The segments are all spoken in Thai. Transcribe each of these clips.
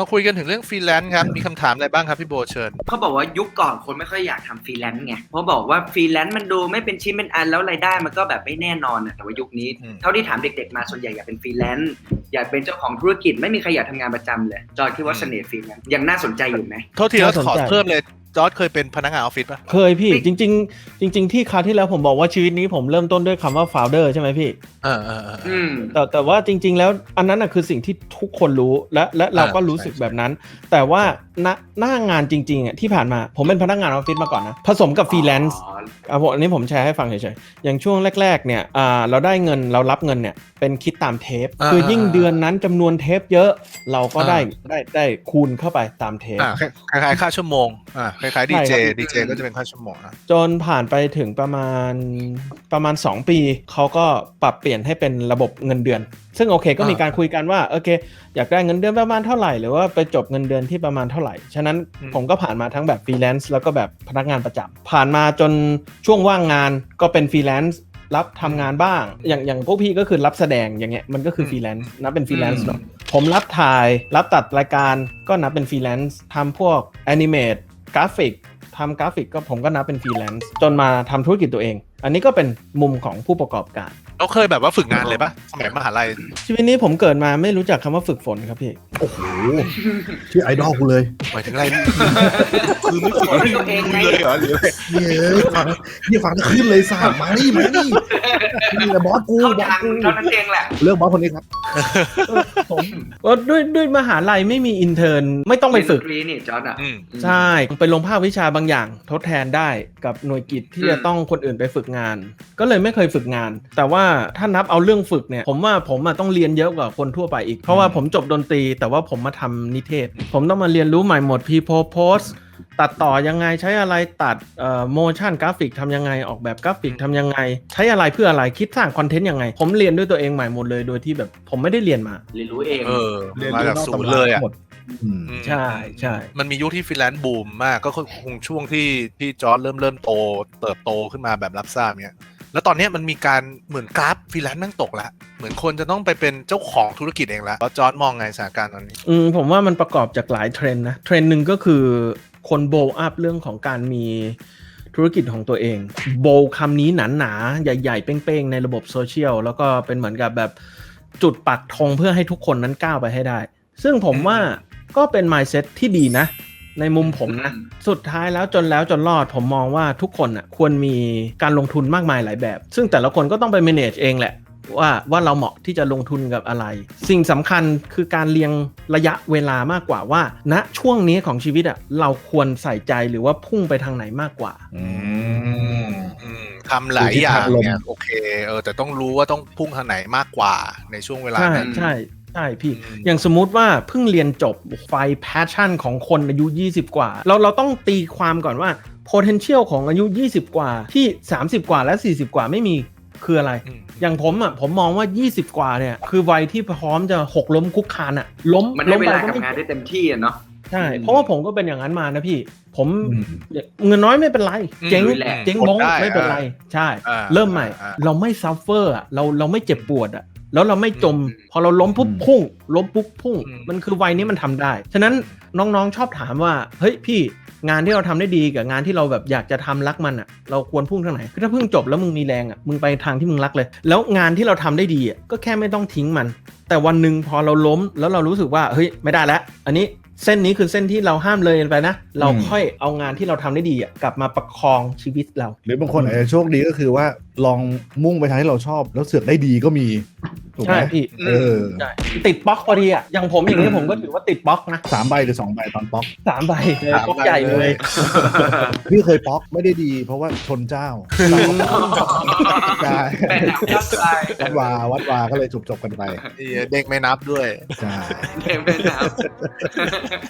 มาคุยกันถึงเรื่องฟรีแลนซ์ครับ มีคำถามอะไรบ้างครับพี่โบเชิญ เขาบอกว่ายุคก่อนคนไม่ค่อยอยากทำฟรีแลนซ์ไงเพราะบอกว่าฟรีแลนซ์มันดูไม่เป็นชิ้นเป็นอันแล้วรายได้มันก็แบบไม่แน่นอนอะแต่ว่ายุคนี้ อืม เท่าที่ถามเด็ก ๆ มาส่วนใหญ่อยากเป็นฟรีแลนซ์อยากเป็นเจ้าของธุรกิจไม่มีใครอยากทำงานประจำเลย จอยคิดว่าเสน่ห์ฟรีแลนซ์ยังน่าสนใจอยู่ไหมโทษทีแล้วน่าสนขอใจเพิ่มเลย จอร์ดเคยเป็นพนักงานออฟฟิศปะเคยพี่จริง ๆ จริง ๆ ที่คราวที่แล้วผมบอกว่าชีวิตนี้ผมเริ่มต้นด้วยคำว่า founder ใช่ไหมพี่ เออเออเออเออือมแต่แต่ว่าจริง ๆ แล้วอันนั้นนะคือสิ่งที่ทุกคนรู้และและเราก็อ่ารู้สึกใช่แบบนั้น แต่ว่าณหน้างานจริงๆอะที่ผ่านมาผมเป็นพนักงานออฟฟิศมาก่อนนะผสมกับฟรีแลนซ์อ๋ออะผมอันนี้ผมแชร์ให้ฟังเฉยๆอย่างช่วงแรก ๆ เนี่ยอ่าเราได้เงินเรารับเงินเนี่ยเป็นคิดตามเทป อ่าคือยิ่งอ่าเดือนนั้นจำนวนเทปเยอะเราก็อ่า ได้ได้ได้คูณเข้าไปตามเทป อ่าคล้ายๆค่าชั่วโมงอ่าคล้ายๆดีใช่เจครับดีเจก็จะเป็นค่าชั่วโมงนะจนผ่านไปถึงประมาณประมาณ 2 ปี เขาก็ปรับเปลี่ยนให้เป็นระบบเงินเดือน ซึ่งโอเคก็มีการคุยกันว่าโอเค อยากได้เงินเดือนประมาณเท่าไหร่ หรือว่าไปจบเงินเดือนที่ประมาณเท่าไหร่ ฉะนั้นผมก็ผ่านมาทั้งแบบฟรีแลนซ์แล้วก็แบบพนักงานประจำผ่านมาจนช่วงว่างงานก็เป็นฟรีแลนซ์รับทำงานบ้าง อย่างอย่างพวกพี่ก็คือรับแสดงอย่างเงี้ยมันก็คือฟรีแลนซ์นับเป็นฟรีแลนซ์เนาะผมรับถ่ายรับตัดรายการก็นับเป็นฟรีแลนซ์ทำพวกแอนิเมต กราฟิกทำกราฟิกก็ผมก็นับเป็นฟรีแลนซ์จนมาทำธุรกิจตัวเองอันนี้ก็เป็นมุมของผู้ประกอบการเราเคยแบบว่าฝึกงานเลยปะสมัยมหาลัยชีวิตนี้ผมเกิดมาไม่รู้จักคำว่าฝึกฝนครับพี่ โอ้โหชื่อไอดอลกูเลยหมายถึงอะไรคือไม่ฝึกฝึกตัวเองไงเลยเหรอหรืออะไรเนี่ยฟังเนี่ยฟังจะขึ้นเลยสามมานี่มานี่นี่แหละบอสกูเข้าบอสทางกูเท่านั้นเองแหละเรื่องบอสคนนี้ครับผมว่าด้วยด้วยมหาลัยไม่มีอินเทอร์นไม่ต้องไปฝึกเรียนดนตรีนี่จอร์ดอะอืมใช่ไปลงภาควิชาบางอย่าง ทดแทนได้กับหน่วยกิจที่อืมจะต้องคนอื่นไปฝึกงาน ก็เลยไม่เคยฝึกงาน แต่ว่าถ้านับเอาเรื่องฝึกเนี่ย ผมว่าผมอะต้องเรียนเยอะกว่าคนทั่วไปอีก เพราะว่าผมจบดนตรี แต่ว่าผมมาทำนิเทศ ผมต้องมาเรียนรู้ใหม่หมด people post ตัดต่อยังไงใช้อะไรตัดเอ่อ motion กราฟิกทำยังไงออกแบบกราฟิกทำยังไง ใช้อะไรเพื่ออะไรคิดสร้างคอนเทนต์ยังไง ผมเรียนด้วยตัวเองใหม่หมดเลยโดยที่แบบผมไม่ได้เรียนมา เรียนรู้เอง เออเรียนมารู้จากนอกศูนตำย์ราเลยอะหมดอืมอืม ใช่ใช่มันมียุคที่ฟรีแลนซ์บูมมากก็คงช่วงที่ที่จอร์ดเริ่มเริ่มโต เติบโตขึ้นมาแบบรับทราบเนี้ยแล้วตอนเนี้ยมันมีการเหมือนกราฟฟรีแลนซ์นั่งตกละเหมือนคนจะต้องไปเป็นเจ้าของธุรกิจเองละแล้วจอร์ดมองไงสถานการณ์ตอนนี้อืมผมว่ามันประกอบจากหลายเทรนด์นะเทรนด์หนึ่งก็คือคนโบว์อัพเรื่องของการมีธุรกิจของตัวเอง โบว์คำนี้หนาๆใหญ่ ๆ เป้งๆ ในระบบโซเชียลแล้วก็เป็นเหมือนกับแบบจุดปักธงเพื่อให้ทุกคนนั้นก้าวไปให้ได้ ซึ่งผมว่า ก็เป็น mindset ที่ดีนะ ในมุมผมนะอืมสุดท้ายแล้วจนแล้วจนรอดผมมองว่าทุกคนอะควรมีการลงทุนมากมายหลายแบบ ซึ่งแต่ละคนก็ต้องไป manage เองแหละว่าว่าเราเหมาะที่จะลงทุนกับอะไร สิ่งสำคัญคือการเรียงระยะเวลามากกว่าว่าณช่วงนี้ของชีวิตอะเราควรใส่ใจหรือว่าพุ่งไปทางไหนมากกว่าอืมอืมทำหลายอย่างเนี่ยโอเคเออแต่ต้องรู้ว่าต้องพุ่งทางไหนมากกว่าในช่วงเวลาใช่นั้นใช่ใช่ พี่อืมอย่างสมมุติว่าเพิ่งเรียนจบไฟ passion ของคนอายุ 20 กว่า เราเราต้องตีความก่อนว่า potential ของอายุ 20 กว่าที่ 30 กว่าและ 40 กว่าไม่มีคืออะไรอืมอย่างผมอะผมมองว่า 20 กว่าเนี่ย คือวัยที่พร้อมจะหกล้มคุกคานอะ ล้มมันให้ล้มเวไปลาก็กับไม่งานได้เต็มที่อะเนาะใช่ เพราะว่าผมก็เป็นอย่างนั้นมานะพี่ ผมอืมเงินน้อยไม่เป็นไร เจ๊งอืมเจ๊งบงได้ไม่เป็นไร ใช่อ่าเริ่มใหม่อ่าเราไม่ซัฟเฟอร์อะเราเราไม่เจ็บปวดอะ แล้วเราไม่จมอืมพอเราล้มปุ๊บอืมพุ่ง ล้มปุ๊บพุ่งอืมมันคือวัยนี้มันทำได้ ฉะนั้นน้องๆชอบถามว่า เฮ้ยพี่งานที่เราทำได้ดีกับงานที่เราแบบอยากจะทำรักมันอะ เราควรพุ่งทางไหนคือถ้าเพิ่งจบแล้วมึงมีแรงอะมึงไปทางที่มึงรักเลย แล้วงานที่เราทำได้ดีอะก็แค่ไม่ต้องทิ้งมัน แต่วันหนึ่งพอเราล้มแล้วเรารู้สึกว่าเฮ้ยไม่ได้แล้ว อันนี้เส้นนี้คือเส้นที่เราห้ามเลยไปนะ เราอืมค่อยเอางานที่เราทำได้ดีอะกลับมาประคองชีวิตเรา หรือบางคนอาจจะโชคดีก็คือว่าลองมุ่งไปทางที่เราชอบ แล้วเสือกได้ดีก็มี ถูกไหใช่มพี่เออใช่ติดบล็อกพอดีอะอย่างผมอย่างนี้ผมก็ถือว่าติดบล็อกนะสามใบหรือสองใบตอนป๊อกสามใบเลยสามบล็อกใบใหญ่เลย พี่เคยป๊อกไม่ได้ดี เพราะว่าชนเจ้าใช่แต่หนักยับไปวัดวาวัดวาก็เลยจบจบๆกันไปเหี้ยเด็กไม่นับด้วยใช่เต็มเป็นน้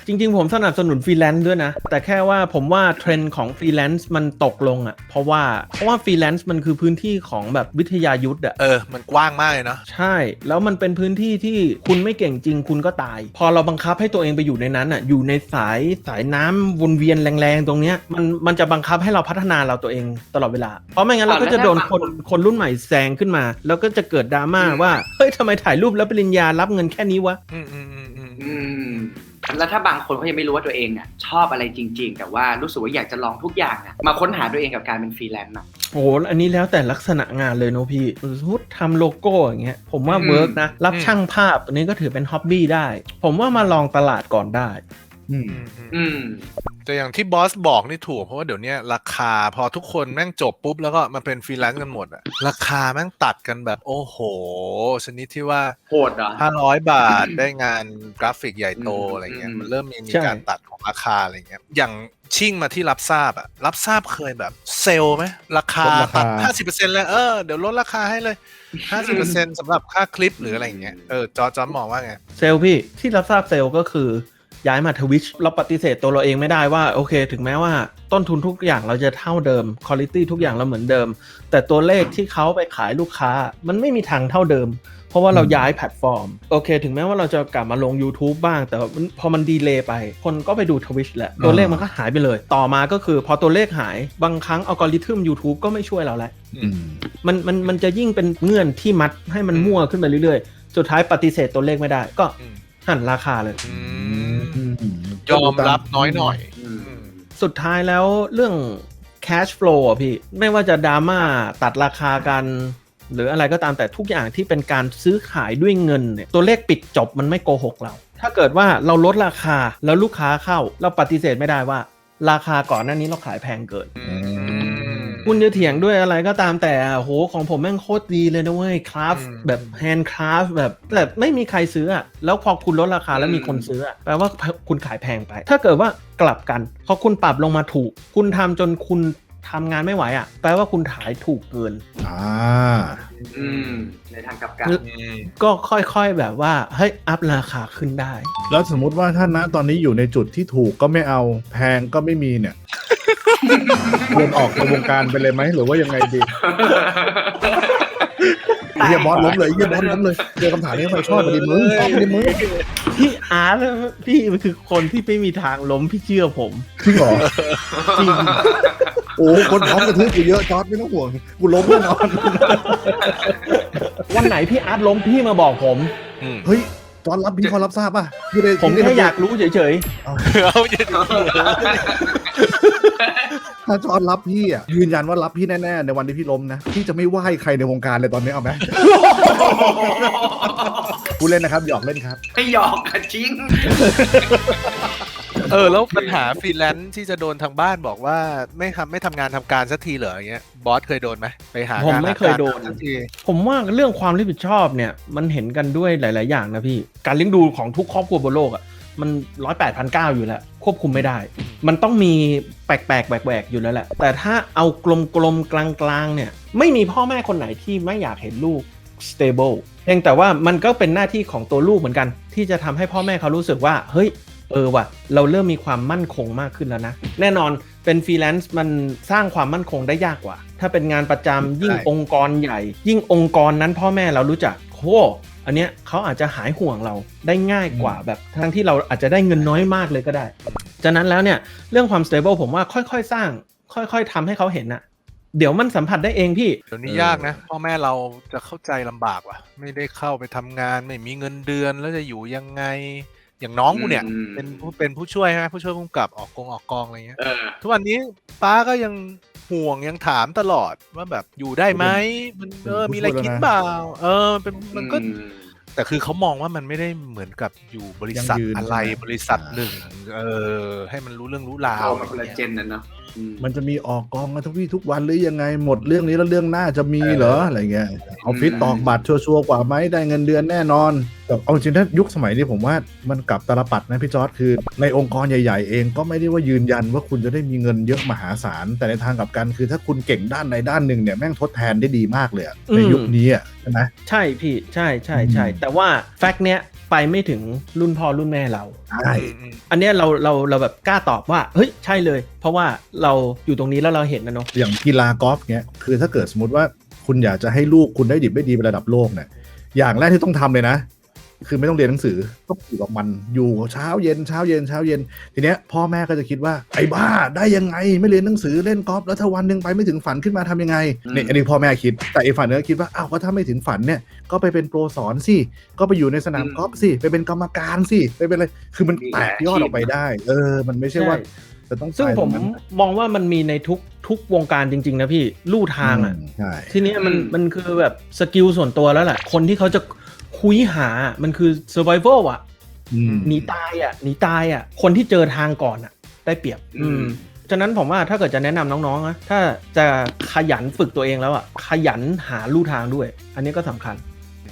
จริง ๆ ผมสนับสนุนฟรีแลนซ์ด้วยนะ แต่แค่ว่าผมว่าเทรนด์ของฟรีแลนซ์มันตกลงอะเพราะว่าเพราะว่าฟรีแลนซ์มันคือพื้นที่ของแบบวิทยายุทธ์อะเออมันกว้างมากเลยเนาะใช่แล้วมันเป็นพื้นที่ที่คุณไม่เก่งจริงคุณก็ตาย พอเราบังคับให้ตัวเองไปอยู่ในนั้นอะอยู่ในสายสายน้ำวนเวียนแรงๆ ตรงเนี้ยมันมันจะบังคับให้เราพัฒนาเราตัวเองตลอดเวลา เพราะไม่งั้นเราก็จะโดนคนคนรุ่นใหม่แซงขึ้นมา แล้วก็จะเกิดดราม่าว่าเฮ้ยทำไมถ่ายรูปแล้วปริญญารับเงินแค่นี้วะ แล้วถ้าบางคนเขายังไม่รู้ว่าตัวเองอะชอบอะไรจริง ๆ แต่ว่ารู้สึกว่าอยากจะลองทุกอย่างอะมาค้นหาตัวเองกับการเป็นฟรีแลนซ์อะโอ้โหอันนี้แล้วแต่ลักษณะงานเลยเนาะพี่สมมติทำโลโก้อย่างเงี้ยผมว่าเวิร์กนะ รับช่างภาพอันนี้ก็ถือเป็นฮ็อบบี้ได้ ผมว่ามาลองตลาดก่อนได้ อืมอืมอืมอืมแต่อย่างที่บอสบอกนี่ถูกเพราะว่าเดี๋ยวเนี้ยราคาพอทุกคนแม่งจบปุ๊บแล้วก็มาเป็นฟรีแลนซ์กันหมดอะราคาแม่งตัดกันแบบโอ้โห ชนิดที่ว่าโหดเหรอ500บาทได้งานกราฟิกใหญ่โตอืมอะไรเงี้ยอืมมันเริ่มมีมีใช่การตัดของราคาอะไรเงี้ยอย่างชิ่งมาที่รับทราบอะรับทราบเคยแบบเซลล์ไหมราคาลดราคาตัด50%เลยเออเดี๋ยวลดราคาให้เลย50%สำหรับค่าคลิปหรืออะไรเงี้ยเออจอจอมองว่าไงเซลล์พี่ที่รับทราบเซลล์ก็คือ ย้ายมาทวิชเราปฏิเสธตัวเราเองไม่ได้ว่าโอเค ถึงแม้ว่าต้นทุนทุกอย่างเราจะเท่าเดิมคุณ i t y ทุกอย่างเราเหมือนเดิม แต่ตัวเลขที่เขาไปขายลูกค้า มันไม่มีทางเท่าเดิม เพราะว่าเราย้ายแพลตฟอร์ม โอเค ถึงแม้ว่าเราจะกลับมาลง YouTube บ้าง แต่ว่ามันพอมันดีเลย์ไป คนก็ไปดูทวิชแหละ ตัวเลขมันก็หายไปเลย ต่อมาก็คือพอตัวเลขหายบางครั้งอัลกอริทึม YouTube ก็ไม่ช่วยเราแล้วอืมมันมันมันจะยิ่งเป็นเงื่อนที่มัดให้มันมั่วขึ้นไปเรื่อยๆ สุดท้ายปฏิเสธตัวเลขไม่ได้ก็อืมหันราคาเลยอือืมม ยอมรับน้อยหน่อยอืมสุดท้ายแล้วเรื่อง cash flow อะพี่ ไม่ว่าจะดราม่าตัดราคากัน หรืออะไรก็ตามแต่ทุกอย่างที่เป็นการซื้อขายด้วยเงินเนี่ยตัวเลขปิดจบมันไม่โกหกเรา ถ้าเกิดว่าเราลดราคาแล้วลูกค้าเข้า เราปฏิเสธไม่ได้ว่า ราคาก่อนหน้านี้เราขายแพงเกินอืม คุณจะเถียงด้วยอะไรก็ตามแต่โหของผมแม่งโคตรดีเลยนะเว้ยคราฟอืมแบบแฮนด์คราฟแบบแบบไม่มีใครซื้ออะแล้วพอคุณลดราคาแล้วมีคนซื้ออะแปลว่าคุณขายแพงไป ถ้าเกิดว่ากลับกันพอคุณปรับลงมาถูก คุณทำจนคุณทำงานไม่ไหวอะแปลว่าคุณขายถูกเกิน อ่า อืม ในทางกลับกันอืมก็ค่อยๆแบบว่า เฮ้ย อัพราคาขึ้นได้ แล้วสมมุติว่าถ้าณตอนนี้อยู่ในจุดที่ถูกก็ไม่เอา แพงก็ไม่มีเนี่ย เดินออกจากวงการไปเลยไหมหรือว่ายังไงดีเฮียบอสล้มเลยเฮียบอสล้มเลยเจอคำถามนี้ไปชอบไปดิมึงชอบไปดิมึงพี่อาร์ตพี่มันคือคนที่ไม่มีทางล้มพี่เชื่อผมจริงเหรอจริงโอ้คนพร้อมกระทืบกูเยอะจอร์ดไม่ต้องห่วงกูล้มแน่นอนวันไหนพี่อาร์ตล้มพี่มาบอกผมอืมเฮ้ยจอร์ดรับพี่เขารับทราบป่ะพี่ได้ผมพี่ได้แค่อยากรู้เฉยเอาอย่า ถ้าจอร์ดรับพี่อะยืนยันว่ารับพี่แน่ๆในวันที่พี่ล้มนะพี่จะไม่ไหว้ใครในวงการเลยตอนนี้เอาไหมพูดเล่นนะครับหยอกเล่นครับ ไม่หยอกอะจริง เออ แล้วปัญหาฟรีแลนซ์ที่จะโดนทางบ้านบอกว่าไม่ทำไม่ทำงานทำการสักทีเหรออย่างเงี้ยบอสเคยโดนไหมไปหาผมงานไม่หาเคยการโดนสักที ผมว่าเรื่องความรับผิดชอบเนี่ยมันเห็นกันด้วยหลาย ๆ อย่างนะพี่ การเลี้ยงดูของทุกครอบครัวบนโลกอะ่ะ มันร้อยแปดพันเก้าอยู่แล้ว ควบคุมไม่ได้ มันต้องมีแปลกๆแหวกๆอยู่แล้วแหละ แต่ถ้าเอากลมๆกลางๆเนี่ย ไม่มีพ่อแม่คนไหนที่ไม่อยากเห็นลูก stable เพียงแต่ว่ามันก็เป็นหน้าที่ของตัวลูกเหมือนกัน ที่จะทำให้พ่อแม่เขารู้สึกว่า เฮ้ย เออว่ะ เราเริ่มมีความมั่นคงมากขึ้นแล้วนะ แน่นอนเป็นฟรีแลนซ์มันสร้างความมั่นคงได้ยากกว่า ถ้าเป็นงานประจำยิ่งองค์กรใหญ่ ยิ่งองค์กรนั้นพ่อแม่เรารู้จักโห อันเนี้ยเขาอาจจะหายห่วงเราได้ง่ายกว่าแบบทั้งที่เราอาจจะได้เงินน้อยมากเลยก็ได้ฉะนั้นแล้วเนี่ยเรื่องความ stable ผมว่าค่อยๆ สร้าง ค่อยๆทำให้เขาเห็นอะเดี๋ยวมันสัมผัสได้เองพี่ เดี๋ยวนี้ยากนะพ่อแม่เราจะเข้าใจลำบากว่ะ ไม่ได้เข้าไปทำงานไม่มีเงินเดือนแล้วจะอยู่ยังไงอย่างน้องกูเนี่ยอืมเป็นผู้เป็นผู้ช่วยใช่ไหมผู้ช่วยผู้กำกับออกกองออกกองอะไรเงี้ยเออทุกวันนี้ป้าก็ยังห่วงยังถามตลอดว่าแบบอยู่ได้ไหมมันเออเป็นผู้มีอะไรช่วยกินแล้วนะเปล่าเออมันเป็นมันก็อืม แต่คือเขามองว่ามันไม่ได้เหมือนกับอยู่บริษัทยังยืนอะไรใช่ไหม บริษัทอ่าหนึ่ง เออ ให้มันรู้เรื่องรู้ราวเอาอะไรมาคนละเงี้ยเจนนะเนาะอื มมันจะมีออกกองกันทุกวี่ทุกวันหรือยังไงหมดเรื่องนี้แล้วเรื่องหน้าจะมีเหรออะไรเงี้ยออฟฟิศอืมตอกบัตรชัวร์ๆกว่าไหมได้เงินเดือนแน่นอนแต่เอาจริงถ้ายุคสมัยนี้ผมว่ามันกลับตาลปัดนะพี่จอร์ดคือ ในองค์กรใหญ่ๆ เองก็ไม่ได้ว่ายืนยันว่าคุณจะได้มีเงินเยอะมหาศาล แต่ในทางกลับกันคือถ้าคุณเก่งด้านใดด้านหนึ่งเนี่ยแม่งทดแทนได้ดีมากเลยอะในอืมยุคนี้อะใช่ไหมใช่พี่ใช่ใช่ใช่อืมแต่ว่าแฟกต์เนี้ย ไปไม่ถึงรุ่นพ่อรุ่นแม่เรา ใช่อืมอืมอันเนี้ยเราเราเราแบบกล้าตอบว่า เฮ้ยใช่เลย เพราะว่าเราอยู่ตรงนี้แล้วเราเห็นนะเนาะอย่างกีฬากอล์ฟเนี้ยคือถ้าเกิดสมมติว่าคุณอยากจะให้ลูกคุณได้ดิบได้ดีไประดับโลกเนี่ยอย่างแรกที่ต้องทำเลยนะ คือไม่ต้องเรียนหนังสือก็อยู่กับมันอยู่เช้าเย็นเช้าเย็นเช้าเย็น ทีเนี้ยพ่อแม่ก็จะคิดว่าไอ้บ้าได้ยังไงไม่เรียนหนังสือเล่นกอล์ฟแล้วถ้าวันหนึ่งไปไม่ถึงฝันขึ้นมาทำยังไงอืมนี่อันนี้พ่อแม่คิดแต่อีกฝันนึงก็คิดว่าอ้าวก็ถ้าไม่ถึงฝันเนี่ยก็ไปเป็นโปรสอนสิก็ไปอยู่ในสนามกอล์ฟสิไปเป็นกรรมการสิไปเป็นอะไรคือมันแตกยอดออกไปได้ เออ มันไม่ใช่ว่าจะต้องซึ่งไปผมตรนั้นมองว่ามันมีในทุกทุกวงการจริง ๆ นะพี่ลู่ทางอะมใช่ทีเนี้ยมันอืมมันคือแบบสกิลส่วนตัวแล้วแหละคนที่เขาจะ คุยหามันคือ survival อะอืมหนีตายอะหนีตายอะ คนที่เจอทางก่อนอะ ได้เปรียบ อืมฉะนั้นผมว่าถ้าเกิดจะแนะนำน้องๆนะถ้าจะขยันฝึกตัวเองแล้วอะขยันหาลู่ทางด้วย อันนี้ก็สำคัญ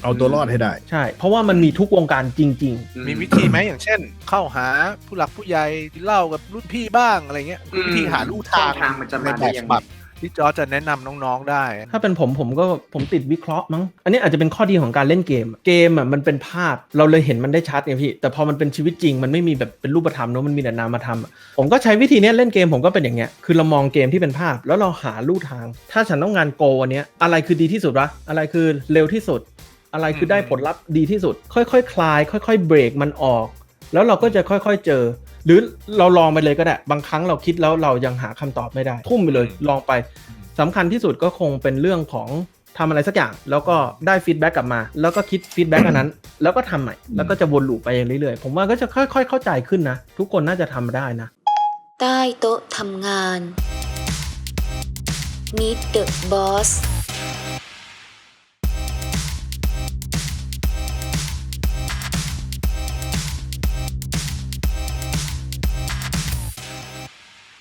เอาตัวรอดให้ได้ ใช่ เพราะว่ามันมีทุกวงการจริงอืมีวิธีไหมอย่างเช่น เข้าหาผู้หลักผู้ใหญ่ที่เล่ากับรุ่นพี่บ้างอะไรเงี้ยอืมวิธีหาลู่ทางช่องทางมันจะในมาแบได้บยังฉไงบับ ที่จอร์จจะแนะนำน้องๆได้ ถ้าเป็นผมผมก็ผมติดวิเคราะห์มั้ง อันนี้อาจจะเป็นข้อดีของการเล่นเกมเกมอะมันเป็นภาพเราเลยเห็นมันได้ชัดไงพี่ แต่พอมันเป็นชีวิตจริงมันไม่มีแบบเป็นรูปธรรมเนอะมันมีแต่นามธรรมอะผมก็ใช้วิธีเนี้ยเล่นเกมผมก็เป็นอย่างเงี้ยคือเรามองเกมที่เป็นภาพแล้วเราหาลู่ทาง ถ้าฉันต้องงานโกวันเนี้ยอะไรคือดีที่สุดวะอะไรคือเร็วที่สุด อะไรคือได้ผลลัพธ์ดีที่สุด ค่อยๆคคลาย ค่อย ๆ เบรกมันออก แล้วเราก็จะค่อยๆเจอ หรือเราลองไปเลยก็ได้ บางครั้งเราคิดแล้วเรายังหาคำตอบไม่ได้ ทุ่มไปเลยลองไปสำคัญที่สุดก็คงเป็นเรื่องของทำอะไรสักอย่าง แล้วก็ได้ฟีดแบ็กกลับมา แล้วก็คิดฟีดแบ็กอันนั้น แล้วก็ทำใหม่ แล้วก็จะวนลูปไปเรื่อยๆ ผมว่าก็จะค่อย ๆ เข้าใจขึ้นนะ ทุกคนน่าจะทำได้นะ ใต้โต๊ะทำงาน Meet the Boss